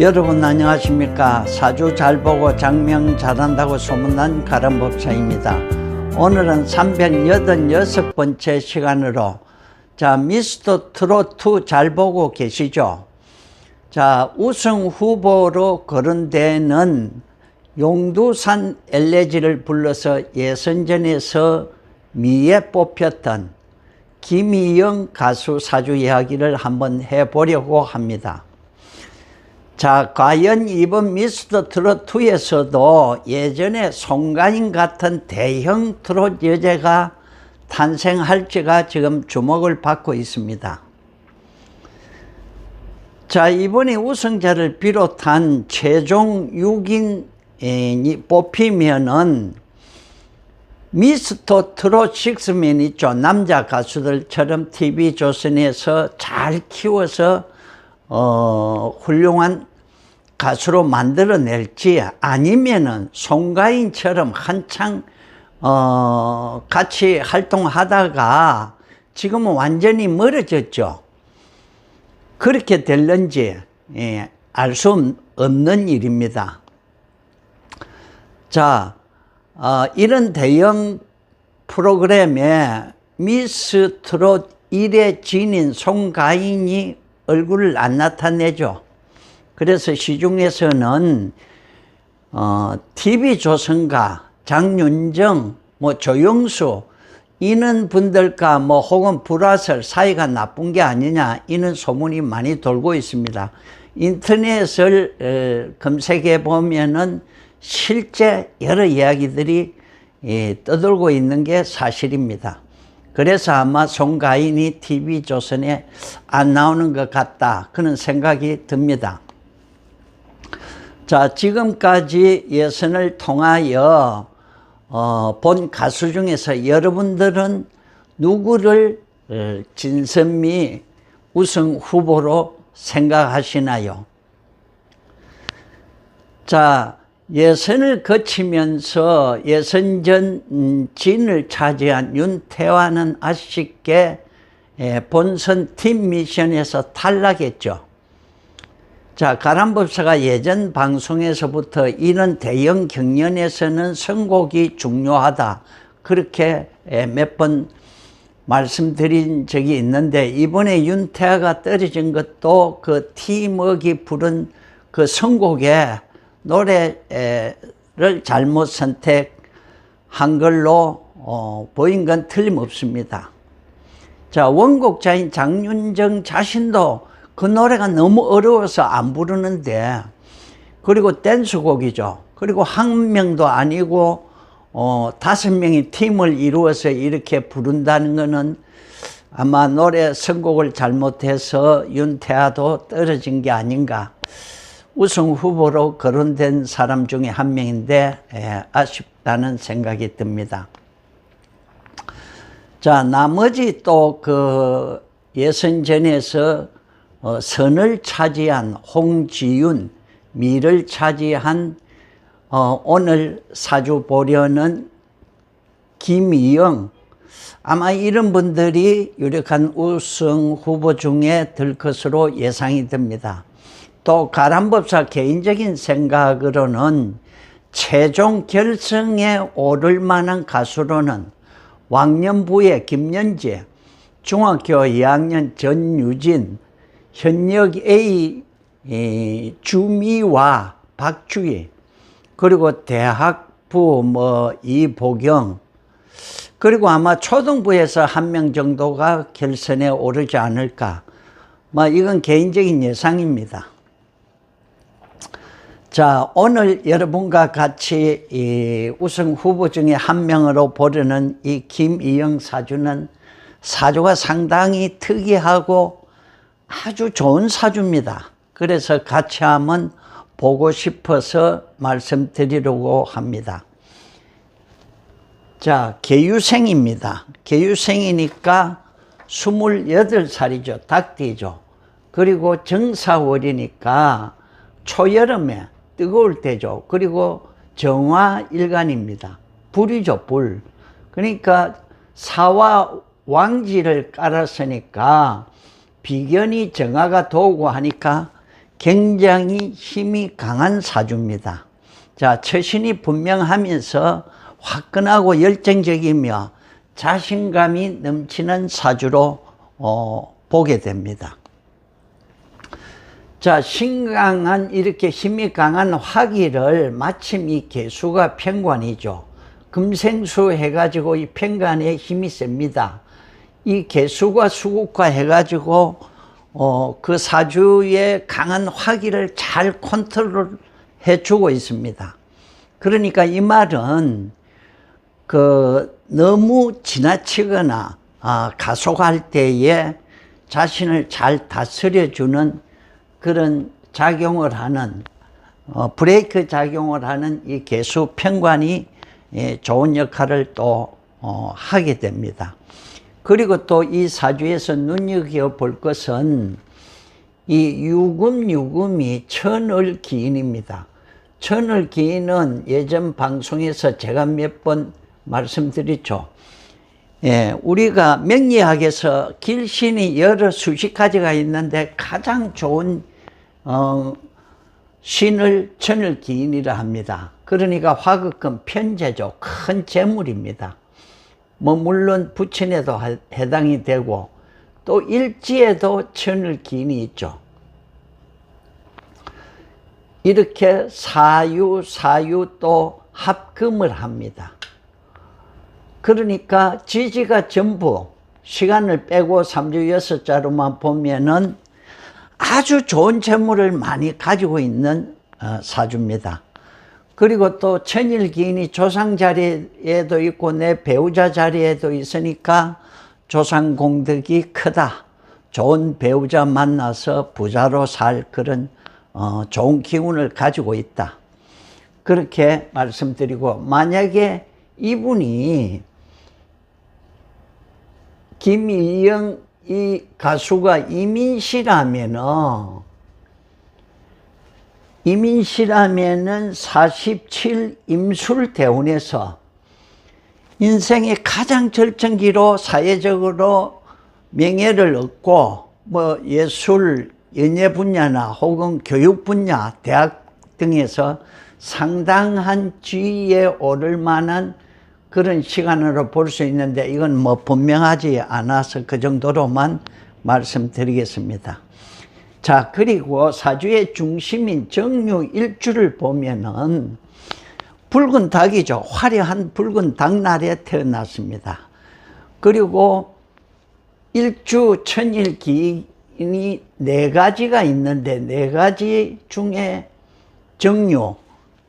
여러분 안녕하십니까? 사주 잘 보고 장명 잘한다고 소문난 가람법사입니다. 오늘은 386번째 시간으로 자 미스터 트로트 잘 보고 계시죠? 자 우승 후보로 거론되는 용두산 엘레지를 불러서 예선전에서 미에 뽑혔던 김희영 가수 사주 이야기를 한번 해보려고 합니다. 자, 과연 이번 미스터 트롯2에서도 예전에 송가인 같은 대형 트롯 여제가 탄생할지가 지금 주목을 받고 있습니다. 자, 이번에 우승자를 비롯한 최종 6인이 뽑히면은 미스터 트롯 식스맨 있죠. 남자 가수들처럼 TV조선에서 잘 키워서 어, 훌륭한 가수로 만들어낼지 아니면은 송가인처럼 한창 어, 같이 활동하다가 지금은 완전히 멀어졌죠. 그렇게 될런지 예, 알수 없는 일입니다. 자, 어, 이런 대형 프로그램에 미스 트롯 1의 진인 송가인이 얼굴을 안 나타내죠. 그래서 시중에서는 어, TV조선과 장윤정, 뭐 조영수 이는 분들과 뭐 혹은 불화설 사이가 나쁜 게 아니냐 이는 소문이 많이 돌고 있습니다. 인터넷을 에, 검색해 보면은 실제 여러 이야기들이 예, 떠돌고 있는 게 사실입니다. 그래서 아마 송가인이 TV조선에 안 나오는 것 같다. 그런 생각이 듭니다. 자, 지금까지 예선을 통하여 어, 본 가수 중에서 여러분들은 누구를 어, 진선미 우승 후보로 생각하시나요? 자, 예선을 거치면서 예선전 음, 진을 차지한 윤태환은 아쉽게 예, 본선 팀 미션에서 탈락했죠. 자, 가람법사가 예전 방송에서부터 이런 대형 경연에서는 선곡이 중요하다. 그렇게 예, 몇번 말씀드린 적이 있는데 이번에 윤태아가 떨어진 것도 그 팀워크 부른 그 선곡에 노래를 잘못 선택한 걸로 어, 보인 건 틀림없습니다. 자, 원곡자인 장윤정 자신도 그 노래가 너무 어려워서 안 부르는데, 그리고 댄스곡이죠. 그리고 한 명도 아니고, 어, 다섯 명이 팀을 이루어서 이렇게 부른다는 거는 아마 노래 선곡을 잘못해서 윤태아도 떨어진 게 아닌가. 우승 후보로 거론된 사람 중에 한 명인데 예, 아쉽다는 생각이 듭니다. 자, 나머지 또 그 예선전에서 어, 선을 차지한 홍지윤, 미를 차지한 어, 오늘 사주 보려는 김희영, 아마 이런 분들이 유력한 우승 후보 중에 들 것으로 예상이 됩니다. 또 가람법사 개인적인 생각으로는 최종 결승에 오를 만한 가수로는 왕년부의 김연재, 중학교 2학년 전유진, 현역 A 주미와 박주희, 그리고 대학부 뭐 이보경, 그리고 아마 초등부에서 한 명 정도가 결선에 오르지 않을까. 뭐 이건 개인적인 예상입니다. 자, 오늘 여러분과 같이 이 우승 후보 중에 한 명으로 보려는 이 김이영 사주는 사주가 상당히 특이하고 아주 좋은 사주입니다. 그래서 같이 한번 보고 싶어서 말씀드리려고 합니다. 자, 개유생입니다. 개유생이니까 28살이죠. 닭띠죠. 그리고 정사월이니까 초여름에 뜨거울 때죠. 그리고 정화일간입니다. 불이죠, 불. 그러니까 사와 왕지를 깔았으니까 비견이 정화가 도고 하니까 굉장히 힘이 강한 사주입니다. 자, 처신이 분명하면서 화끈하고 열정적이며 자신감이 넘치는 사주로 어, 보게 됩니다. 자, 신강한 이렇게 힘이 강한 화기를 마침 이 개수가 편관이죠. 금생수 해가지고 이 편관에 힘이 셉니다. 이 개수가 수국화 해가지고 어, 그 사주의 강한 화기를 잘 컨트롤 해주고 있습니다. 그러니까 이 말은 그 너무 지나치거나 아, 가속할 때에 자신을 잘 다스려주는 그런 작용을 하는 어, 브레이크 작용을 하는 이 개수 편관이 예, 좋은 역할을 또 어, 하게 됩니다. 그리고 또 이 사주에서 눈여겨 볼 것은 이 유금 유금이 천을 기인입니다. 천을 기인은 예전 방송에서 제가 몇 번 말씀드렸죠. 예, 우리가 명리학에서 길신이 여러 수십 가지가 있는데 가장 좋은 어, 신을 천을 기인이라 합니다. 그러니까 화극금 편재죠. 큰 재물입니다. 뭐 물론 부친에도 해당이 되고 또 일지에도 천을 기인이 있죠. 이렇게 사유 사유 또 합금을 합니다. 그러니까 지지가 전부 시간을 빼고 3주 6자로만 보면은 아주 좋은 재물을 많이 가지고 있는 어, 사주입니다. 그리고 또 천일 기인이 조상 자리에도 있고 내 배우자 자리에도 있으니까 조상 공덕이 크다. 좋은 배우자 만나서 부자로 살 그런 어, 좋은 기운을 가지고 있다. 그렇게 말씀드리고 만약에 이분이 김일영 이 가수가 이민시라면은 이민시라면은 47 임술대운에서 인생의 가장 절정기로 사회적으로 명예를 얻고 뭐 예술 연예 분야나 혹은 교육 분야 대학 등에서 상당한 지위에 오를 만한 그런 시간으로 볼 수 있는데 이건 뭐 분명하지 않아서 그 정도로만 말씀드리겠습니다. 자, 그리고 사주의 중심인 정유 일주를 보면은 붉은 닭이죠. 화려한 붉은 닭날에 태어났습니다. 그리고 일주 천일 기인이 네 가지가 있는데 네 가지 중에 정유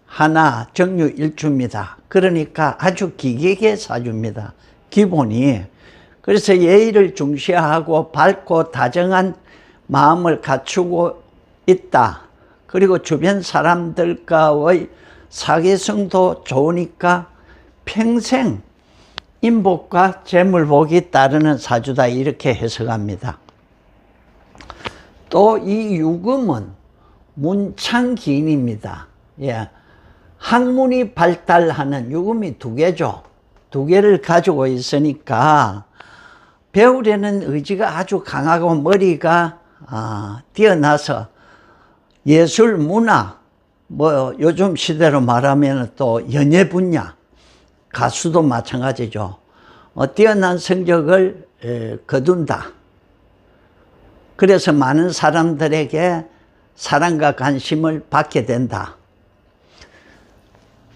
하나 정유 일주입니다. 그러니까 아주 기계계 사주입니다. 기본이. 그래서 예의를 중시하고 밝고 다정한 마음을 갖추고 있다. 그리고 주변 사람들과의 사계성도 좋으니까 평생 인복과 재물복이 따르는 사주다 이렇게 해석합니다. 또 이 유금은 문창기인입니다. 예. 학문이 발달하는 유금이 두 개죠. 두 개를 가지고 있으니까 배우려는 의지가 아주 강하고 머리가 아, 뛰어나서 예술, 문화, 뭐 요즘 시대로 말하면 또 연예 분야, 가수도 마찬가지죠. 어, 뛰어난 성적을 에, 거둔다. 그래서 많은 사람들에게 사랑과 관심을 받게 된다.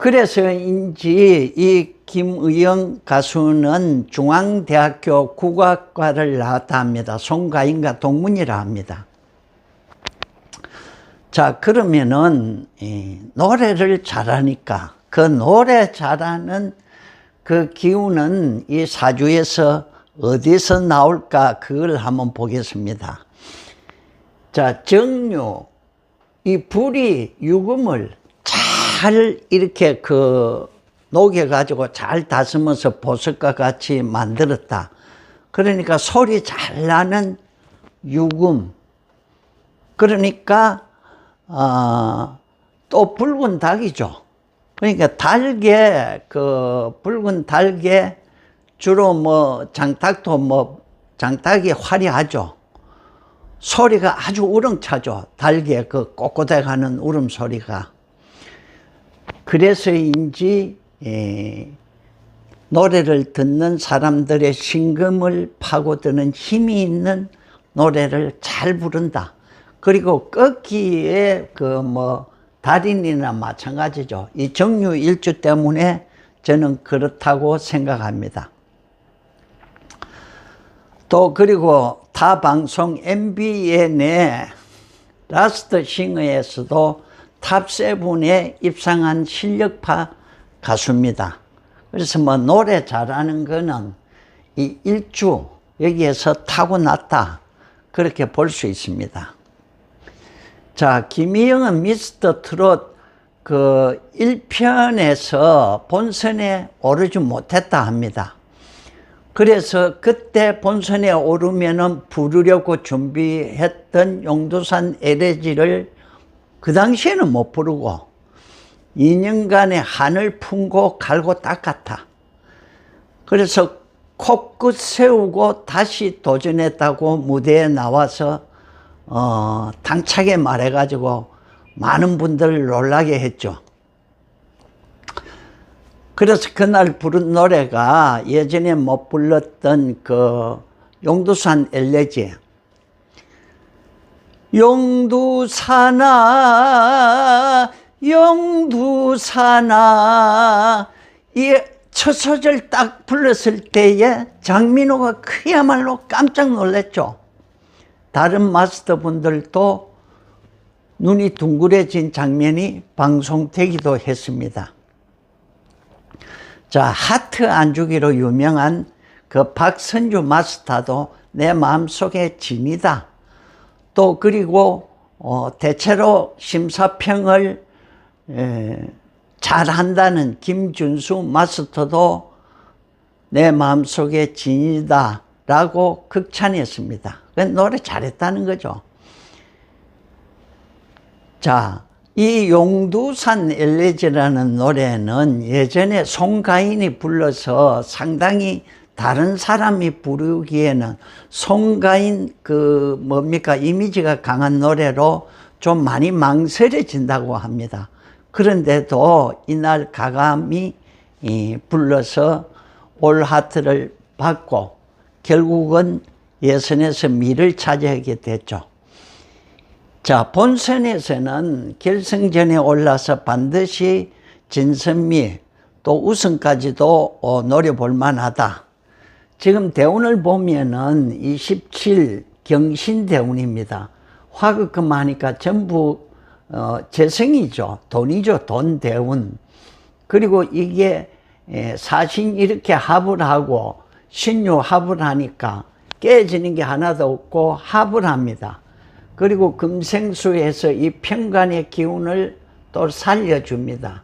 그래서인지 이 김의영 가수는 중앙대학교 국악과를 나왔다 합니다. 송가인과 동문이라 합니다. 자, 그러면은, 노래를 잘하니까 그 노래 잘하는 그 기운은 이 사주에서 어디서 나올까 그걸 한번 보겠습니다. 자, 정유, 이 불이 유금을 잘 이렇게 그 녹여가지고 잘 다듬어서 보석과 같이 만들었다. 그러니까 소리 잘 나는 유금. 그러니까, 어, 또 붉은 닭이죠. 그러니까 달게, 그 붉은 달게 주로 뭐 장닭도 뭐 장닭이 화려하죠. 소리가 아주 우렁차죠. 달게 그 꼿꼿해가는 울음소리가. 그래서인지 에, 노래를 듣는 사람들의 심금을 파고드는 힘이 있는 노래를 잘 부른다. 그리고 꺾기에 그 뭐 달인이나 마찬가지죠. 이 정유 일주 때문에 저는 그렇다고 생각합니다. 또 그리고 타 방송 MBN의 라스트 싱어에서도 탑세븐에 입상한 실력파 가수입니다. 그래서 뭐 노래 잘하는 거는 이 일주 여기에서 타고났다 그렇게 볼 수 있습니다. 자, 김희영은 미스터 트롯 그 1편에서 본선에 오르지 못했다 합니다. 그래서 그때 본선에 오르면은 부르려고 준비했던 용두산 에레지를 그 당시에는 못 부르고 2년간의 한을 품고 갈고 닦았다. 그래서 코끝 세우고 다시 도전했다고 무대에 나와서 어, 당차게 말해가지고 많은 분들을 놀라게 했죠. 그래서 그날 부른 노래가 예전에 못 불렀던 그 용두산 엘레지. 용두산아, 용두산아. 이 첫 소절 딱 불렀을 때에 장민호가 그야말로 깜짝 놀랐죠. 다른 마스터 분들도 눈이 둥그레진 장면이 방송되기도 했습니다. 자, 하트 안주기로 유명한 그 박선주 마스터도 내 마음속에 진이다. 또 그리고 어, 대체로 심사평을 에, 잘한다는 김준수 마스터도 내 마음속에 진이다 라고 극찬했습니다. 노래 잘했다는 거죠. 자, 이 용두산 엘레지라는 노래는 예전에 송가인이 불러서 상당히 다른 사람이 부르기에는 송가인 그 뭡니까 이미지가 강한 노래로 좀 많이 망설여진다고 합니다. 그런데도 이날 가감이 불러서 올 하트를 받고 결국은 예선에서 미를 차지하게 됐죠. 자, 본선에서는 결승전에 올라서 반드시 진선미 또 우승까지도 어, 노려볼 만하다. 지금 대운을 보면은 27 경신대운입니다. 화급금 하니까 전부 어, 재성이죠. 돈이죠. 돈 대운. 그리고 이게 에, 사신 이렇게 합을 하고 신유 합을 하니까 깨지는 게 하나도 없고 합을 합니다. 그리고 금생수에서 이 평간의 기운을 또 살려줍니다.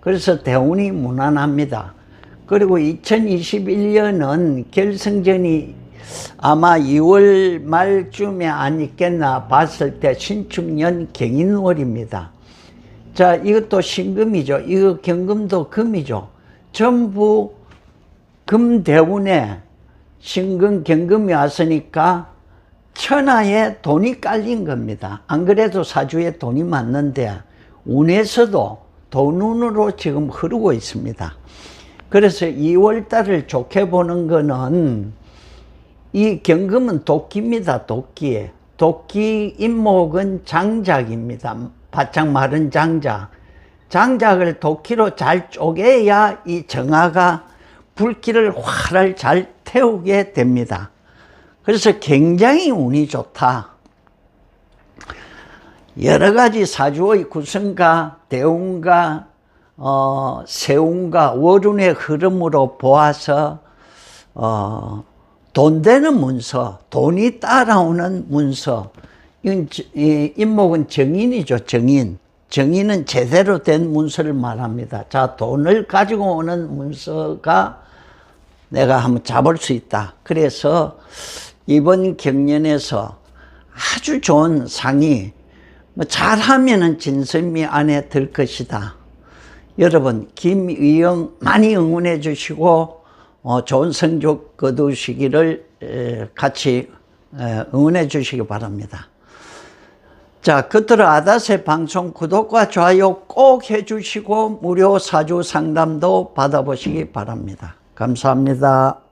그래서 대운이 무난합니다. 그리고 2021년은 결승전이 아마 2월 말쯤에 아니겠나 봤을 때 신축년 경인월입니다. 자, 이것도 신금이죠. 이거 경금도 금이죠. 전부 금대운에 신금, 경금이 왔으니까 천하에 돈이 깔린 겁니다. 안 그래도 사주에 돈이 맞는데 운에서도 돈운으로 지금 흐르고 있습니다. 그래서 2월 달을 좋게 보는 거는 이 경금은 도끼입니다. 도끼. 도끼 임목은 장작입니다. 바짝 마른 장작. 장작을 도끼로 잘 쪼개야 이 정화가 불길을 활을 잘 태우게 됩니다. 그래서 굉장히 운이 좋다. 여러 가지 사주의 구성과 대운과 어, 세운과 월운의 흐름으로 보아서 어, 돈 되는 문서, 돈이 따라오는 문서. 이 인목은 정인이죠, 정인. 정인은 제대로 된 문서를 말합니다. 자, 돈을 가지고 오는 문서가 내가 한번 잡을 수 있다. 그래서 이번 경연에서 아주 좋은 상이 뭐 잘하면은 진선미 안에 들 것이다. 여러분 김의영 많이 응원해 주시고 어, 좋은 성적 거두시기를 같이 에, 응원해 주시기 바랍니다. 자, 끝으로 아다세 방송 구독과 좋아요 꼭 해주시고 무료 사주 상담도 받아보시기 바랍니다. 감사합니다.